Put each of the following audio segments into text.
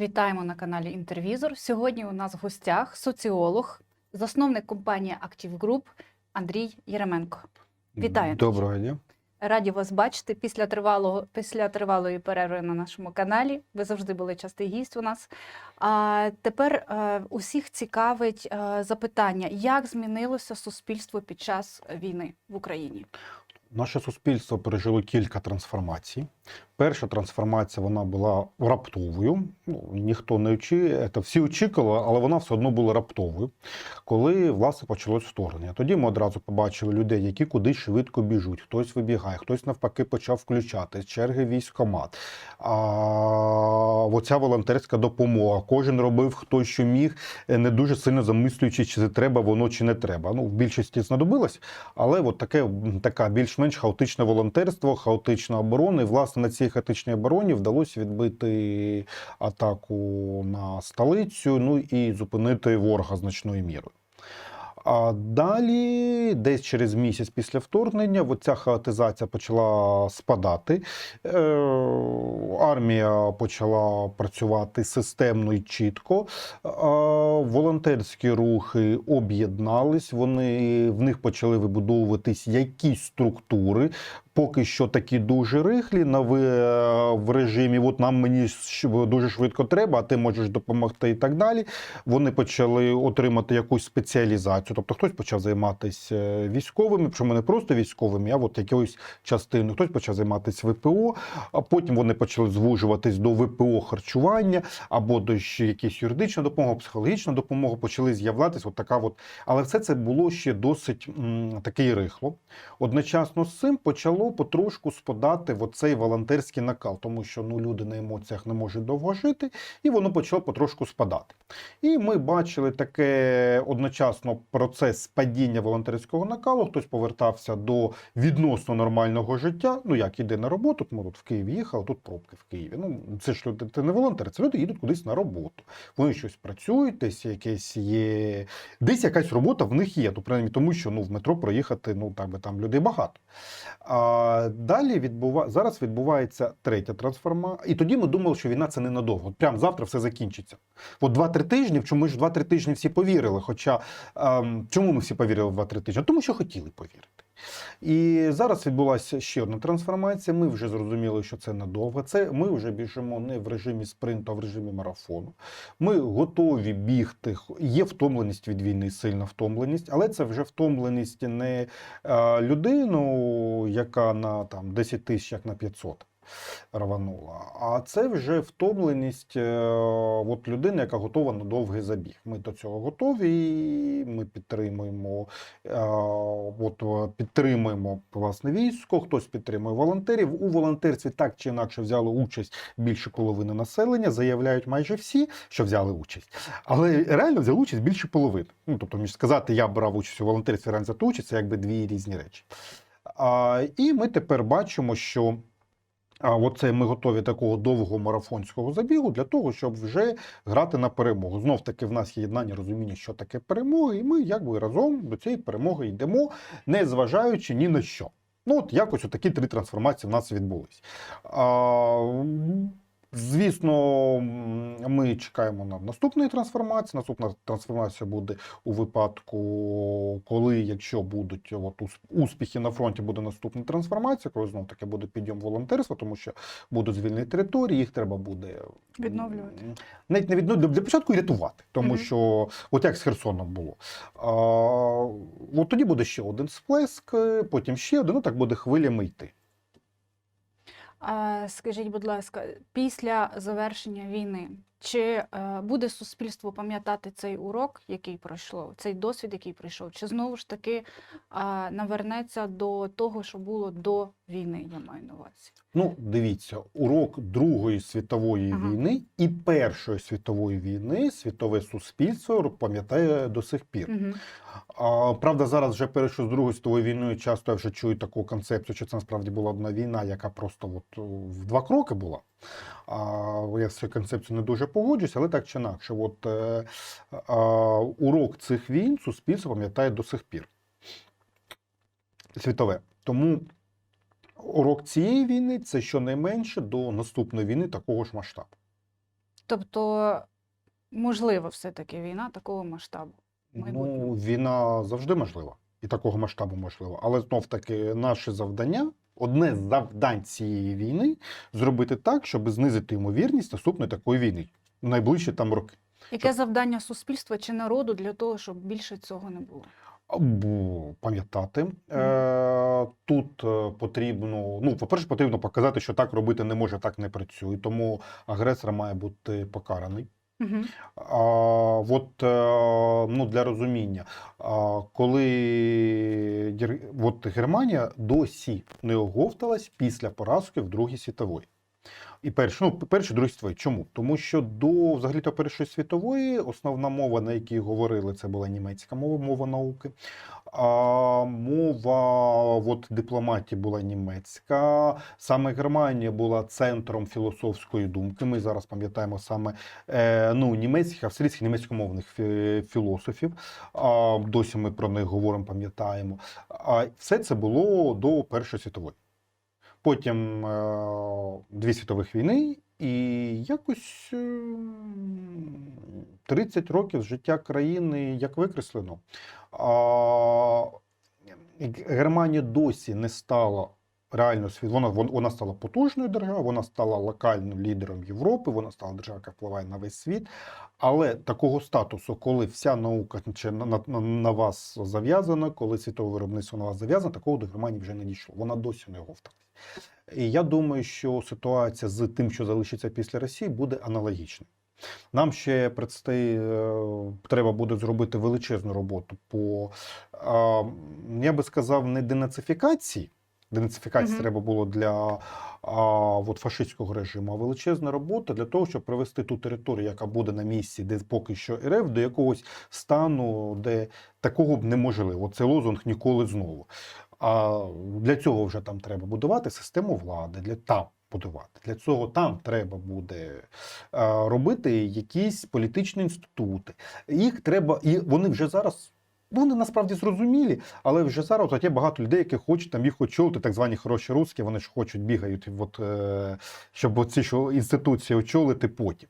Вітаємо на каналі Інтервізор. Сьогодні у нас в гостях соціолог, засновник компанії Active Group Андрій Єременко. Вітаю. Доброго дня. Раді вас бачити після тривалого після тривалої перерви на нашому каналі. Ви завжди були частий гість у нас. А тепер е, усіх цікавить е, запитання, як змінилося суспільство під час війни в Україні? Наше суспільство пережило кілька трансформацій. Перша трансформація вона була раптовою. Ну, ніхто не очі, це всі очікували, але вона все одно була раптовою. Коли власне почалось вторгнення. Тоді ми одразу побачили людей, які кудись швидко біжуть. Хтось вибігає, хтось навпаки почав включати черги військомат. А, оця волонтерська допомога. Кожен робив хто що міг, не дуже сильно замислюючись, чи це треба воно чи не треба. Ну, в більшості знадобилось, але от таке така більш-менш хаотичне волонтерство, хаотична оборона. І власне на цій хаотичній обороні вдалося відбити атаку на столицю, ну і зупинити ворога значною мірою. А далі, десь через місяць після вторгнення, оця хаотизація почала спадати. Е, армія почала працювати системно і чітко. Волонтерські рухи об'єднались, вони в них почали вибудовуватись якісь структури. Поки що такі дуже рихлі на ви- в режимі. От нам мені дуже швидко треба, а ти можеш допомогти і так далі. Вони почали отримати якусь спеціалізацію. Тобто хтось почав займатися військовими, причому не просто військовими, а от якоюсь частиною. Хтось почав займатися ВПО, а потім вони почали звужуватись до ВПО харчування або до якісь юридична допомога, психологічна допомога. Почали з'являтися от така от. Але все це було ще досить м, таке рихло. Одночасно з цим почало потрошку спадати в оцей волонтерський накал, тому що ну, люди на емоціях не можуть довго жити, і воно почало потрошку спадати. І ми бачили таке одночасно процес падіння волонтерського накалу. Хтось повертався до відносно нормального життя. Ну як іде на роботу, ми тут в Києві їхали, тут пробки в Києві. Ну це ж люди, це не волонтери, це люди їдуть кудись на роботу. Вони щось працюють, десь якесь є, десь якась робота в них є. То принаймні тому, що ну в метро проїхати, ну так би там людей багато. А далі відбува... зараз відбувається третя трансформація. І тоді ми думали, що війна це ненадовго. Прямо завтра все закінчиться. От 2-3 тижні, в чому ж 2-3 тижні всі повірили. Хоча ем, чому ми всі повірили в 2-3 тижні? Тому що хотіли повірити. І зараз відбулася ще одна трансформація. Ми вже зрозуміли, що це надовго. Це ми вже біжимо не в режимі спринту, а в режимі марафону. Ми готові бігти. Є втомленість від війни, сильна втомленість, але це вже втомленість не е, людину, яка на там 10 тисяч, як на 500 рванула. А це вже втомленість е, от людини, яка готова на довгий забіг. Ми до цього готові. і Ми підтримуємо, е, от, е, підтримуємо власне військо, хтось підтримує волонтерів. У волонтерстві так чи інакше взяли участь більше половини населення. Заявляють майже всі, що взяли участь. Але реально взяли участь більше половини. Ну тобто, між сказати, я брав участь у волонтерстві, реально взяти участь, це якби дві різні речі. А, і ми тепер бачимо, що. А оце ми готові такого довгого марафонського забігу для того, щоб вже грати на перемогу. Знов таки в нас є єднання розуміння, що таке перемога, і ми якби разом до цієї перемоги йдемо, не зважаючи ні на що. Ну, от якось такі три трансформації в нас відбулись. А, Звісно, ми чекаємо на наступної трансформації. Наступна трансформація буде у випадку, коли, якщо будуть от, успіхи на фронті, буде наступна трансформація, коли знов таки буде підйом волонтерства, тому що будуть звільнені території, їх треба буде Відновлювати. Навіть не відновлювати, для початку і рятувати, тому Мгм. що от як з Херсоном було. А, от тоді буде ще один сплеск, потім ще один, ну так буде хвилями йти. Скажіть, будь ласка, після завершення війни, чи е, буде суспільство пам'ятати цей урок, який пройшло, цей досвід, який пройшов, чи знову ж таки навернеться до того, що було до війни, я маю на увазі? Ну, дивіться, урок Другої світової Ага. війни і Першої світової війни світове суспільство пам'ятає до сих пір. Угу. А, правда, зараз вже перейшов з Другою світовою війною. Часто я вже чую таку концепцію, що це насправді була одна війна, яка просто от, в два кроки була. А, я з цією концепцією не дуже погоджуюсь, але так чи інакше, от, е, а, урок цих війн суспільство пам'ятає до сих пір. Світове. Тому урок цієї війни це щонайменше до наступної війни такого ж масштабу. Тобто, можливо, все-таки війна такого масштабу. Ну, війна завжди можлива, і такого масштабу можливо. Але знов таки наше завдання, одне з завдань цієї війни зробити так, щоб знизити ймовірність наступної такої війни в найближчі там роки. Яке завдання суспільства чи народу для того, щоб більше цього не було? Пам'ятати. Е, тут е, потрібно, ну, по-перше, потрібно показати, що так робити не може, так не працює. Тому агресор має бути покараний. Угу. А, от, е, ну, для розуміння, коли от Германія досі не оговталась після поразки в Другій світовій. І перш, ну, перші, другій світової. Чому? Тому що до взагалі то Першої світової основна мова, на якій говорили, це була німецька мова, мова науки. А мова от, дипломатії була німецька. Саме Германія була центром філософської думки. Ми зараз пам'ятаємо саме е, ну, німецьких, австрійських, німецькомовних філософів. А, досі ми про них говоримо, пам'ятаємо. А все це було до Першої світової. Потім е, дві світових війни, і якось е, 30 років життя країни як викреслено. Германія досі не стала реально світ. Вона, вона стала потужною державою, вона стала локальним лідером Європи, вона стала державою, яка впливає на весь світ. Але такого статусу, коли вся наука на, на, на вас зав'язана, коли світове виробництво на вас зав'язане, такого до Германії вже не дійшло. Вона досі не говталась. І я думаю, що ситуація з тим, що залишиться після Росії, буде аналогічною. Нам ще предстоїть, е, треба буде зробити величезну роботу по, я би сказав, не денацифікації. Денацифікації Мгм. треба було для а, от фашистського режиму, а величезна робота для того, щоб привести ту територію, яка буде на місці, де поки що РФ, до якогось стану, де такого б неможливо. Це лозунг ніколи знову. А для цього вже там треба будувати систему влади, для там будувати. Для цього там треба буде е, робити якісь політичні інститути. Їх треба, і вони вже зараз. Вони насправді зрозумілі, але вже зараз от є багато людей, які хочуть там їх очолити, так звані хороші русські, вони ж хочуть бігають, от, е, щоб ці що інституції очолити потім,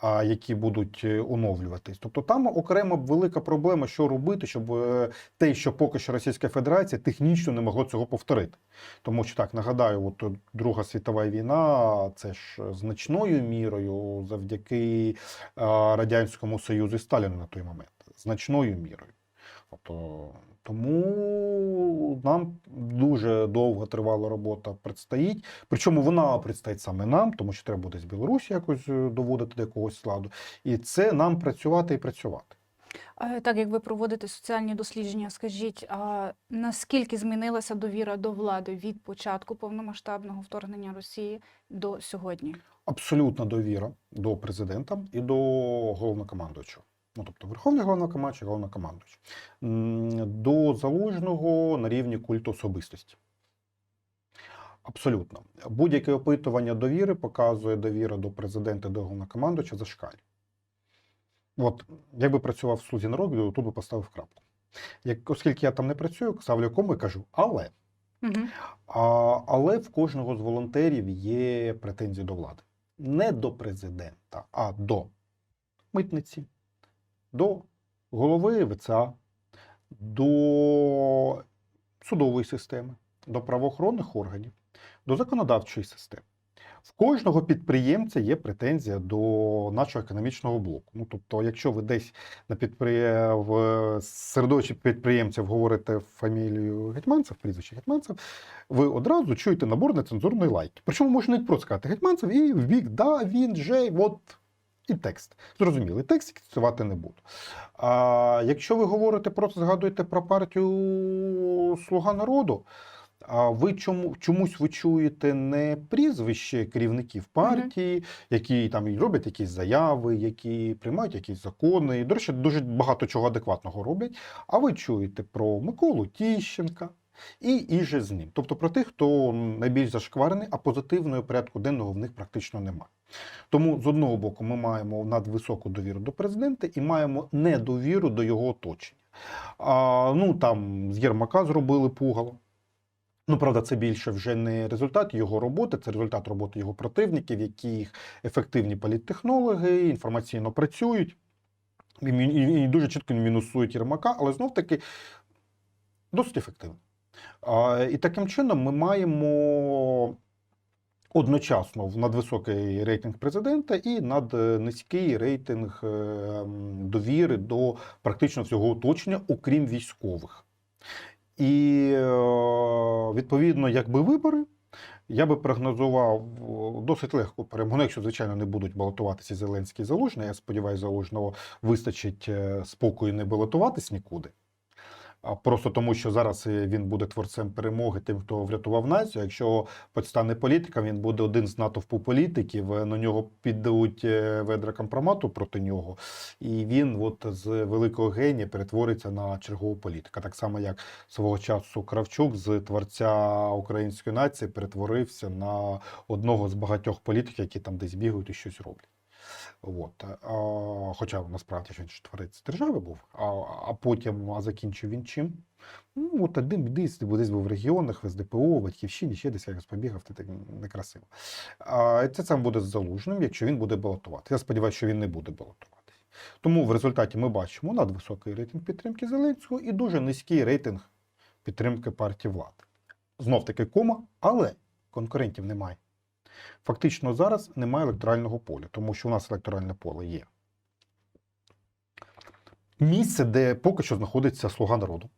а, які будуть е, оновлюватись. Тобто там окрема велика проблема, що робити, щоб е, те, що поки що Російська Федерація технічно не могло цього повторити. Тому що так нагадаю, от Друга світова війна це ж значною мірою завдяки Радянському Союзу і Сталіну на той момент. Значною мірою. Тобто, тому нам дуже довго тривала робота предстоїть. Причому вона предстоїть саме нам, тому що треба буде з Білорусі якось е, доводити до якогось складу. І це нам працювати і працювати. Так як ви проводите соціальні дослідження, скажіть, а наскільки змінилася довіра до влади від початку повномасштабного вторгнення Росії до сьогодні? Абсолютна довіра до президента і до головнокомандуючого. Ну, тобто Верховний головнокомандуючий, головнокомандуючий. До залужного на рівні культу особистості. Абсолютно. Будь-яке опитування довіри показує довіра до президента до головнокомандуюча зашкалює. От, якби працював в слузі народу, тут би поставив крапку. Як, оскільки я там не працюю, ставлю кому і кажу, але. Угу. А, але в кожного з волонтерів є претензії до влади. Не до президента, а до митниці, до голови ВЦА, до судової системи, до правоохоронних органів, до законодавчої системи. В кожного підприємця є претензія до нашого економічного блоку. Ну, тобто, якщо ви десь на підприє... в середовищі підприємців говорите фамілію Гетьманцев, прізвище Гетьманцев, ви одразу чуєте набор нецензурної лайки. Причому можна навіть просто сказати Гетьманцев і в бік, да, він же, от і текст. Зрозумілий текст цитувати не буду. А якщо ви говорите про згадуєте про партію Слуга народу, а ви чому чомусь ви чуєте не прізвище керівників партії, які там і роблять якісь заяви, які приймають якісь закони. І, до речі, дуже багато чого адекватного роблять. А ви чуєте про Миколу Тіщенка і, і же з ним. Тобто про тих, хто найбільш зашкварений, а позитивного порядку денного в них практично немає. Тому з одного боку ми маємо надвисоку довіру до президента і маємо недовіру до його оточення. А, ну там з Єрмака зробили пугало. Ну, правда, це більше вже не результат його роботи, це результат роботи його противників, які ефективні політтехнологи, інформаційно працюють і дуже чітко мінусують Єрмака, але знов таки досить ефективно. І таким чином ми маємо одночасно надвисокий рейтинг президента і наднизький рейтинг е, довіри до практично всього оточення, окрім військових. І е, відповідно, якби вибори, я би прогнозував е, досить легку перемогу, якщо, звичайно, не будуть балотуватися Зеленський і Залужний. Я сподіваюся, Залужного вистачить е, спокою не балотуватись нікуди. А просто тому, що зараз е, він буде творцем перемоги, тим, хто врятував націю. Якщо стане політиком, він буде один з натовпу політиків. е, На нього піддадуть е, ведра компромату проти нього, і він от з великого генія перетвориться на чергового політика. Так само, як свого часу Кравчук з творця української нації перетворився на одного з багатьох політиків, які там десь бігають і щось роблять. От. А, хоча насправді він творець держави був, а, а потім а закінчив він чим? Ну, от один десь, десь був в регіонах, в СДПО, в Батьківщині, ще десь якось побігав, це так некрасиво. А це сам буде залужним, якщо він буде балотувати. Я сподіваюся, що він не буде балотуватися. Тому в результаті ми бачимо надвисокий рейтинг підтримки Зеленського і дуже низький рейтинг підтримки партії влади. Знов таки кома, але конкурентів немає. Фактично зараз немає електорального поля, тому що у нас електоральне поле є. Місце, де поки що знаходиться Слуга народу.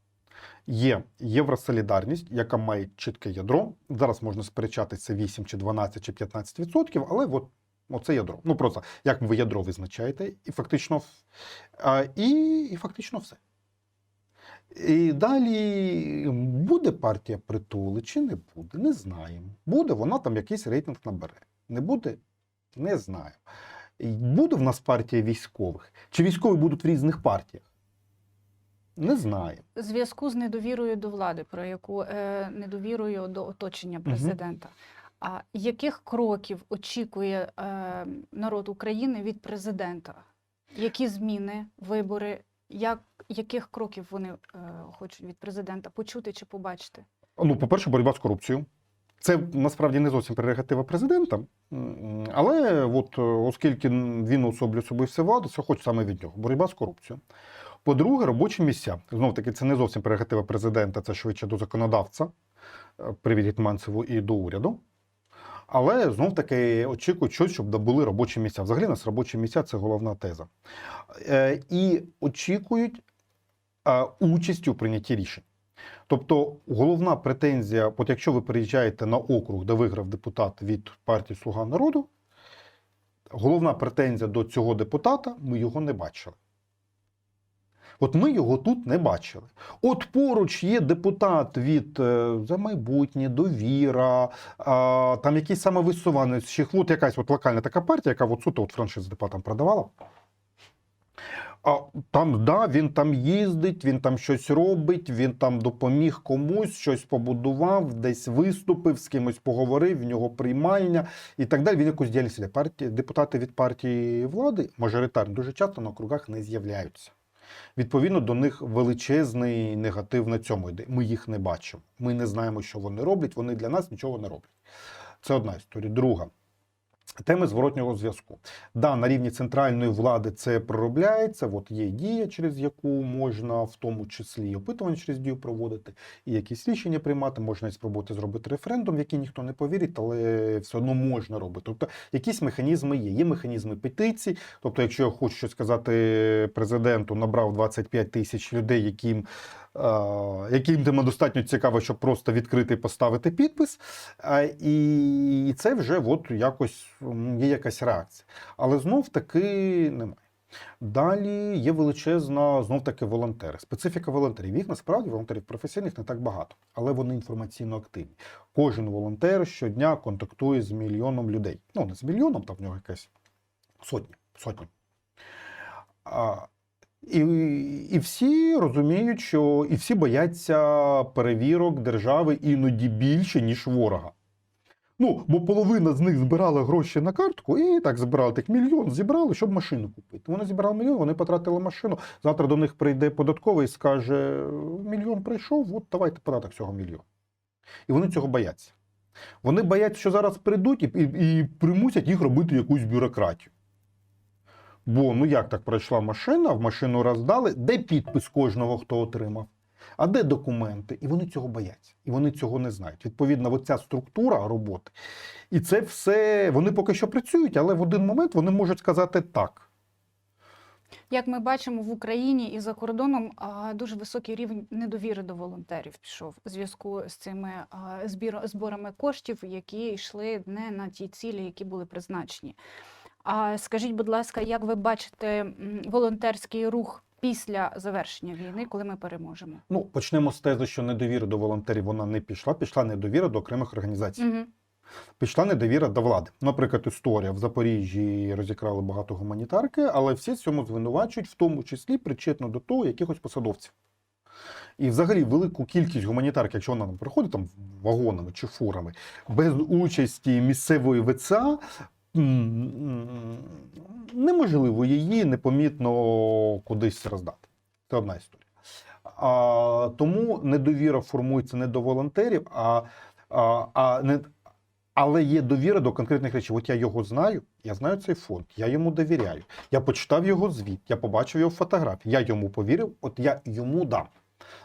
Є Євросолідарність, яка має чітке ядро. Зараз можна сперечатися 8 чи 12 чи 15 відсотків, але от, оце ядро. Ну просто як ви ядро визначаєте, і фактично, і, і фактично все. І далі буде партія притули чи не буде, не знаємо. Буде, вона там якийсь рейтинг набере. Не буде, не знаємо. І Буде в нас партія військових? Чи військові будуть в різних партіях? Не. В зв'язку з недовірою до влади, про яку е, недовірою до оточення президента. А яких кроків очікує е, народ України від президента? Які зміни, вибори? Як, яких кроків вони е, хочуть від президента почути чи побачити? Ну, по-перше, боротьба з корупцією. Це насправді не зовсім прерогатива президента, але от, е, оскільки він особлює собою все владу, це хоч саме від нього. Боротьба з корупцією. По-друге, робочі місця. Знов таки, це не зовсім прерогатива президента, це швидше до законодавця, е, привід Гетманцеву і до уряду. Але знов таки очікують щось, щоб були робочі місця. Взагалі, у нас робочі місця це головна теза. Е, І очікують участі у прийнятті рішень. Тобто головна претензія, от якщо ви приїжджаєте на округ, де виграв депутат від партії Слуга народу, головна претензія до цього депутата ми його не бачили. От ми його тут не бачили. От поруч є депутат від е, за майбутнє, довіра, а, там якийсь самовисуванець, чи от якась от локальна така партія, яка от суто от франшиз депутатам продавала. А там, да, він там їздить, він там щось робить, він там допоміг комусь, щось побудував, десь виступив, з кимось поговорив, в нього приймальня і так далі. Він якусь діяльність іде. Партії, депутати від партії влади мажоритарно дуже часто на округах не з'являються. Відповідно, до них величезний негатив на цьому йде. Ми їх не бачимо. Ми не знаємо, що вони роблять. Вони для нас нічого не роблять. Це одна історія. Друга. Теми зворотнього зв'язку. Да, на рівні центральної влади це проробляється. От є дія, через яку можна в тому числі опитування через дію проводити, і якісь рішення приймати. Можна і спробувати зробити референдум, в який ніхто не повірить, але все одно можна робити. Тобто якісь механізми є. Є механізми петицій. Тобто, якщо я хочу щось сказати президенту, набрав 25 тисяч людей, яким яким тема достатньо цікаво, щоб просто відкрити і поставити підпис. І це вже от якось є якась реакція. Але знов таки немає. Далі є величезна знов таки волонтери. Специфіка волонтерів. Їх насправді волонтерів професійних не так багато, але вони інформаційно активні. Кожен волонтер щодня контактує з мільйоном людей. Ну, не з мільйоном, там в нього якась сотні. А, і, і всі розуміють, що і всі бояться перевірок держави іноді більше, ніж ворога. Ну, бо половина з них збирала гроші на картку і так збирали так мільйон, зібрали, щоб машину купити. Вони зібрали мільйон, вони потратили машину. Завтра до них прийде податковий і скаже: мільйон прийшов, от давайте податок цього мільйона. І вони цього бояться. Вони бояться, що зараз прийдуть і, і, і примусять їх робити якусь бюрократію. Бо ну як так пройшла машина, в машину роздали, де підпис кожного, хто отримав, а де документи? І вони цього бояться, і вони цього не знають. Відповідно, оця структура роботи, і це все вони поки що працюють, але в один момент вони можуть сказати так. Як ми бачимо в Україні і за кордоном дуже високий рівень недовіри до волонтерів пішов у зв'язку з цими зборами коштів, які йшли не на ті цілі, які були призначені. А скажіть, будь ласка, як ви бачите волонтерський рух після завершення війни, коли ми переможемо? Ну, почнемо з тези, що недовіра до волонтерів вона не пішла, пішла недовіра до окремих організацій. Угу. Пішла недовіра до влади. Наприклад, історія в Запоріжжі розікрали багато гуманітарки, але всі цьому звинувачують, в тому числі причетно до того якихось посадовців. І взагалі велику кількість гуманітарки, якщо вона нам приходить там вагонами чи фурами, без участі місцевої ВЦА, неможливо її непомітно кудись роздати. Це одна історія. А, тому недовіра формується не до волонтерів, а, а, а не, але є довіра до конкретних речей. От я його знаю, я знаю цей фонд, я йому довіряю. Я почитав його звіт, я побачив його фотографії, я йому повірив, от я йому дам.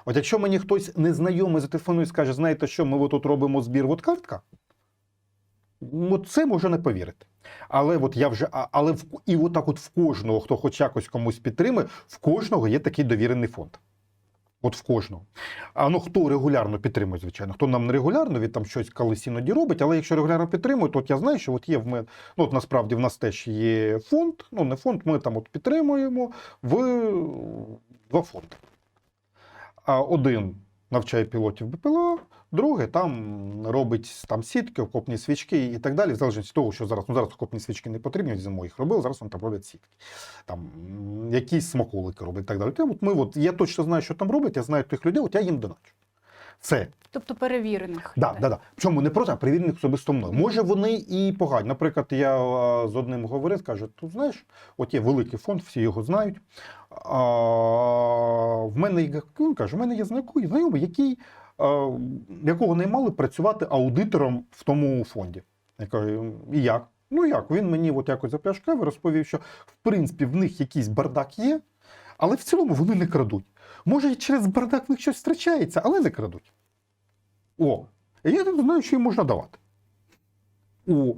От якщо мені хтось незнайомий зателефонує і скаже, знаєте що, ми тут робимо збір, от картка, от це може не повірити. Але от я вже, але в, і от так от в кожного, хто хоч якось комусь підтримує, в кожного є такий довірений фонд. От в кожного. А ну хто регулярно підтримує, звичайно. Хто нам не регулярно, він там щось колись іноді робить, але якщо регулярно підтримує, то от я знаю, що от є в мене, ну от насправді в нас теж є фонд, ну не фонд, ми там от підтримуємо в два фонди. Один навчає пілотів БПЛА, друге там робить там сітки, окопні свічки і так далі, в залежності від того, що зараз, ну зараз окопні свічки не потрібні, зимою їх робили, зараз вони там роблять сітки. Там якісь смаколики роблять і так далі. От ми, от, я точно знаю, що там роблять, я знаю тих людей, от я їм доначу. Все. Тобто перевірених. Да, людей. да, да. Причому не просто, а перевірених особисто мною. Може, вони і погані. Наприклад, я а, з одним говорив, каже: ти знаєш, от є великий фонд, всі його знають. А, в мене є- він каже, в мене є знайомий, знайомий, який, а, якого наймали працювати аудитором в тому фонді. Я кажу, і як? Ну як? Він мені от якось запляшкав і розповів, що в принципі в них якийсь бардак є, але в цілому вони не крадуть. Може, через бардак в них щось втрачається, але не крадуть. О, я не знаю, що їм можна давати. О.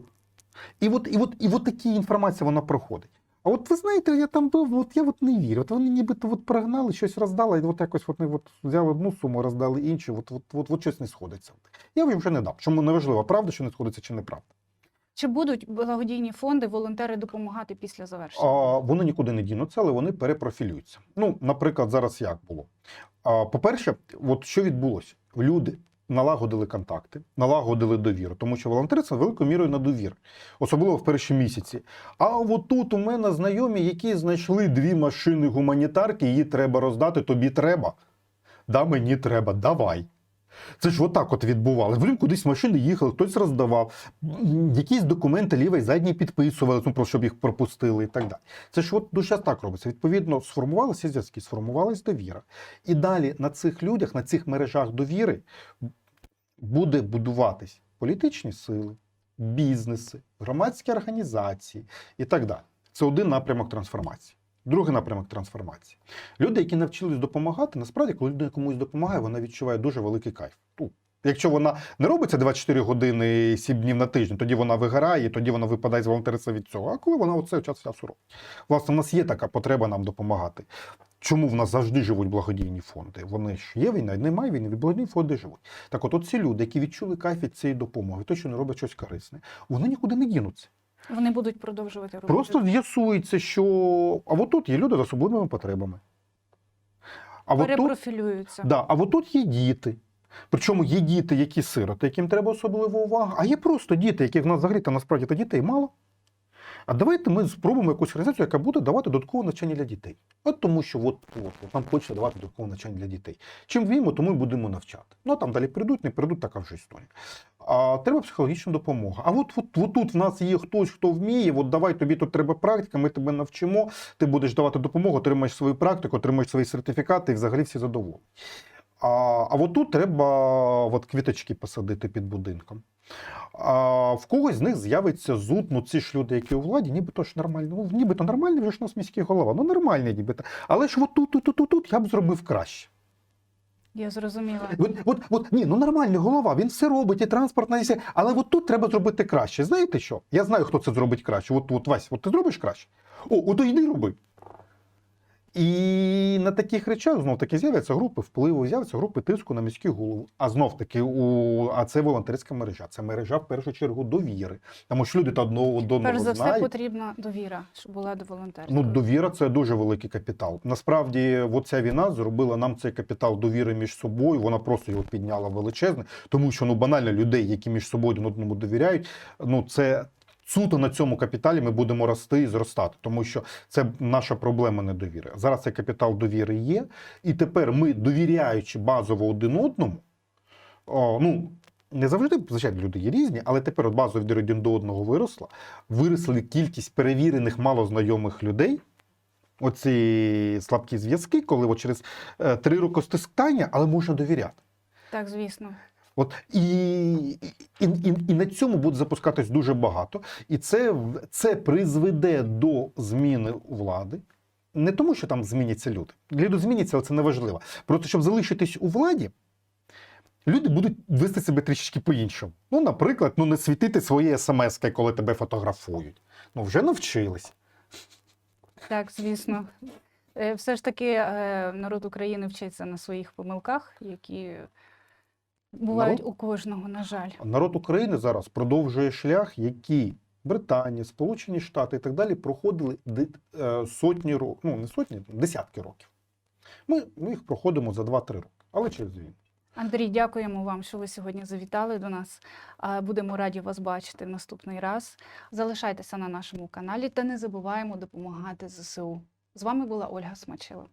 І от, і от, і от такі інформація вона проходить. А от ви знаєте, я там був, от я от не вірю. От вони нібито от прогнали, щось роздали, і от якось от, от взяли одну суму, роздали іншу, от, от, от, от щось не сходиться. Я їм вже не дам. Чому неважливо, правда, що не сходиться, чи неправда. Чи будуть благодійні фонди, волонтери допомагати після завершення? А, вони нікуди не дінуться, але вони перепрофілюються. Ну, наприклад, зараз як було. А, по-перше, от що відбулося? Люди налагодили контакти, налагодили довіру, тому що волонтери це великою мірою на довір, особливо в перші місяці. А от тут у мене знайомі, які знайшли дві машини гуманітарки, її треба роздати, тобі треба. Да, мені треба, давай. Це ж отак от відбували. Блін, кудись машини їхали, хтось роздавав, якісь документи лівий задній підписували, ну, просто щоб їх пропустили і так далі. Це ж от дуже так робиться. Відповідно, сформувалися зв'язки, сформувалась довіра. І далі на цих людях, на цих мережах довіри буде будуватись політичні сили, бізнеси, громадські організації і так далі. Це один напрямок трансформації. Другий напрямок трансформації. Люди, які навчились допомагати, насправді, коли людина комусь допомагає, вона відчуває дуже великий кайф. Ну, Якщо вона не робиться 24 години 7 днів на тиждень, тоді вона вигорає, тоді вона випадає з волонтерства від цього. А коли вона оце час часу робить. Власне, в нас є така потреба нам допомагати. Чому в нас завжди живуть благодійні фонди? Вони ж є війна, немає війни, благодійні фонди живуть. Так от, ці люди, які відчули кайф від цієї допомоги, то, що не роблять щось корисне, вони нікуди не дінуться. Вони будуть продовжувати робити. Просто з'ясується, що а от тут є люди з особливими потребами. А от тут, перепрофілюються. да, а от тут є діти. Причому є діти, які сироти, яким треба особлива увага, а є просто діти, яких в нас взагалі та насправді та дітей мало. А давайте ми спробуємо якусь організацію, яка буде давати додаткове навчання для дітей. От тому, що от, от, от нам хочеться давати додаткове навчання для дітей. Чим вміємо, тому і будемо навчати. Ну а там далі прийдуть, не прийдуть, така вже історія. А треба психологічна допомога. А от, от, от тут в нас є хтось, хто вміє, от давай тобі тут треба практика, ми тебе навчимо, ти будеш давати допомогу, отримаєш свою практику, отримаєш свої сертифікати і взагалі всі задоволені. А, а от тут треба от квіточки посадити під будинком. А в когось з них з'явиться зуд, ну ці ж люди, які у владі, нібито ж нормально. Ну, нібито нормальний вже ж у нас міський голова. Ну нормальний нібито. Але ж от тут, тут, тут, тут я б зробив краще. Я зрозуміла. От, от, от, ні, ну нормальний голова, він все робить, і транспортна, і все. Але от тут треба зробити краще. Знаєте що? Я знаю, хто це зробить краще. От, от Вась, от ти зробиш краще? О, от йди роби. І на таких речах знов таки з'являться групи впливу, з'являться групи тиску на міський голову. А знов таки, у, а це волонтерська мережа. Це мережа в першу чергу довіри. Тому що люди та одного до Перш за все потрібна довіра, щоб була до волонтерства. Ну, довіра це дуже великий капітал. Насправді, оця війна зробила нам цей капітал довіри між собою. Вона просто його підняла величезне, тому що ну банально людей, які між собою один одному довіряють. Ну це суто на цьому капіталі ми будемо рости і зростати, тому що це наша проблема недовіри. Зараз цей капітал довіри є, і тепер ми, довіряючи базово один одному, о, ну. Не завжди, звичайно, люди є різні, але тепер от базова довіра один до одного виросла. Виросли кількість перевірених малознайомих людей. Оці слабкі зв'язки, коли через е, три роки стискання, але можна довіряти. Так, звісно. От і, і, і, і на цьому буде запускатись дуже багато, і це, це призведе до зміни влади. Не тому, що там зміняться люди. Люди зміняться, але це не важливо. Просто щоб залишитись у владі, люди будуть вести себе трішечки по-іншому. Ну, наприклад, ну не світити свої смс, коли тебе фотографують. Ну, вже навчились. Так, звісно. Е, Все ж таки е, народ України вчиться на своїх помилках, які бувають Народ? у кожного, на жаль. Народ України зараз продовжує шлях, який Британія, Сполучені Штати і так далі проходили е, сотні років, ну не сотні, десятки років. Ми, ми їх проходимо за 2-3 роки, але через війну. Андрій, дякуємо вам, що ви сьогодні завітали до нас. Будемо раді вас бачити в наступний раз. Залишайтеся на нашому каналі та не забуваємо допомагати ЗСУ. З вами була Ольга Смачила.